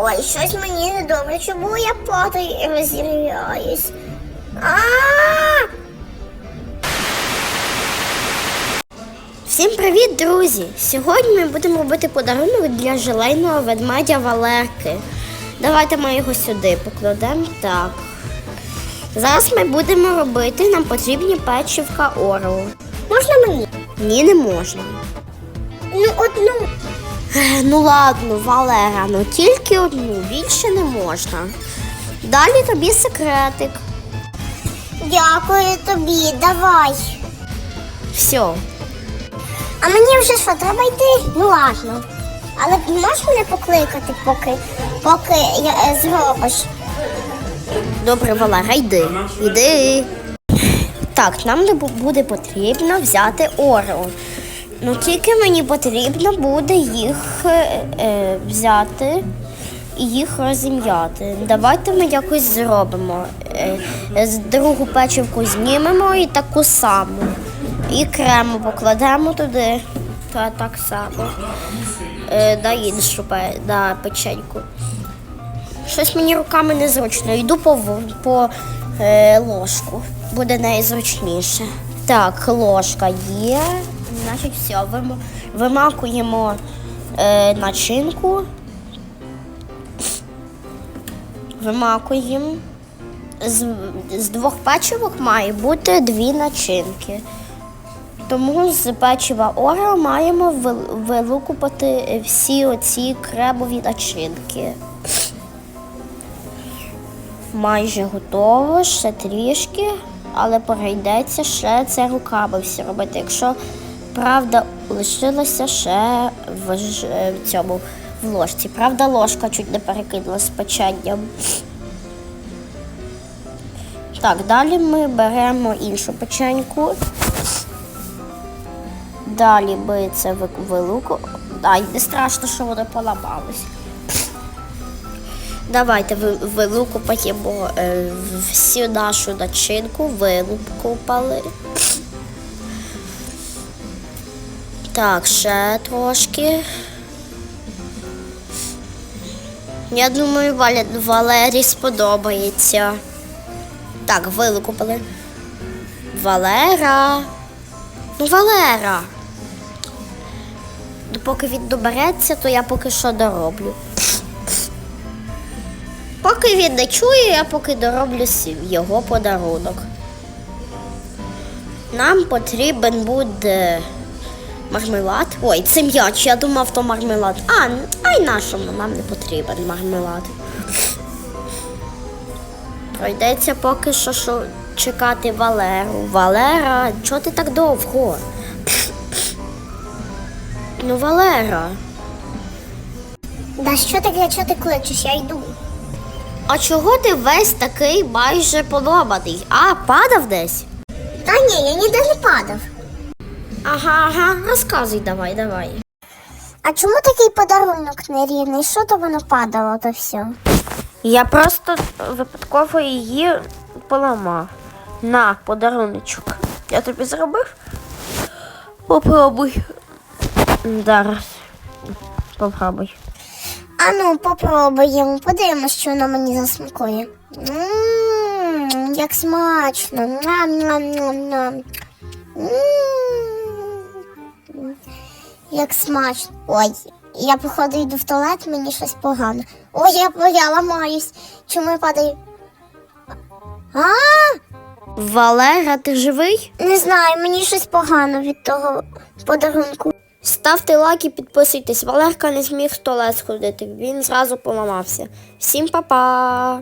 Ой, щось мені не добре. Чому я розіряюсь? А! Всім привіт, друзі! Сьогодні ми будемо робити подарунок для желейного ведмедя Валерки. Давайте ми його сюди покладемо. Так. Зараз ми будемо робити, нам потрібні печивка Орео. Можна мені? Ні, не можна. Ну, одну. Ну ладно, Валера, ну тільки одну, більше не можна. Далі тобі секретик. Дякую тобі, давай. Все. А мені вже що, треба йти? Ну ладно. Але можеш мене покликати, поки, поки я, е, зробиш. Добре, Валера, йди. Йди. Так, нам не бу- буде потрібно взяти Орео. Ну тільки мені потрібно буде їх е, е, взяти і їх розім'яти. Давайте ми якось зробимо. Е, другу печивку знімемо і таку саму. І крему покладемо туди. Та так само. Е, да іншу да, печеньку. Щось мені руками незручно. Йду по, по е, ложку. Буде найзручніше. Так, ложка є. Значить, все, вимакуємо е, начинку. Вимакуємо. З, з двох печивок має бути дві начинки. Тому з печива Орео маємо вил- вилукувати всі оці кремові начинки. Майже готово, ще трішки, але перейдеться ще це руками всі робити. Якщо правда лишилося ще в, в цьому в ложці. Правда, ложка чуть не перекинула з печенням. Так, далі ми беремо іншу печеньку. Далі ми це ви- вилуку. Ай, не страшно, що воно поламалось. Давайте ви- вилукупаємо е, всю нашу начинку, вилупкупали. Так, ще трошки. Я думаю, Валя, Валері сподобається. Так, вилукупали. Валера. Ну, Валера. Ну, Поки він добереться, то я поки що дороблю. Поки він не чує, я поки дороблю його подарунок. Нам потрібен буде мармелад. Ой, це м'яч, я думав, то мармелад. А, н- ай нашому нам не потрібен мармелад. Пройдеться поки що, що чекати Валеру. Валера, чого ти так довго? Ну, Валера. Да що таке, що ти кличеш? Я йду. А чого ти весь такий майже поламаний? А, падав десь? Та ні, я ніде не падав. Ага, ага, розказуй давай, давай. А чому такий подарунок нерівний? Що то воно падало то все? Я просто випадково її поламав. На, подаруночок. Я тобі зробив? Попробуй. Зараз. Попробуй. А ну, попробуємо, подивимось, що воно мені засмакує. Ммм, як смачно. Ням-ням-ням-ням. М, Як смачно. Ой, я походу йду в туалет, мені щось погано. Ой, я, я ламаюсь. Чому я падаю? А, Валера, ти живий? не знаю, мені щось погано від того подарунку. Ставте лайк і підписуйтесь. Валерка не зміг в туалет сходити. Він зразу поламався. Всім па-па!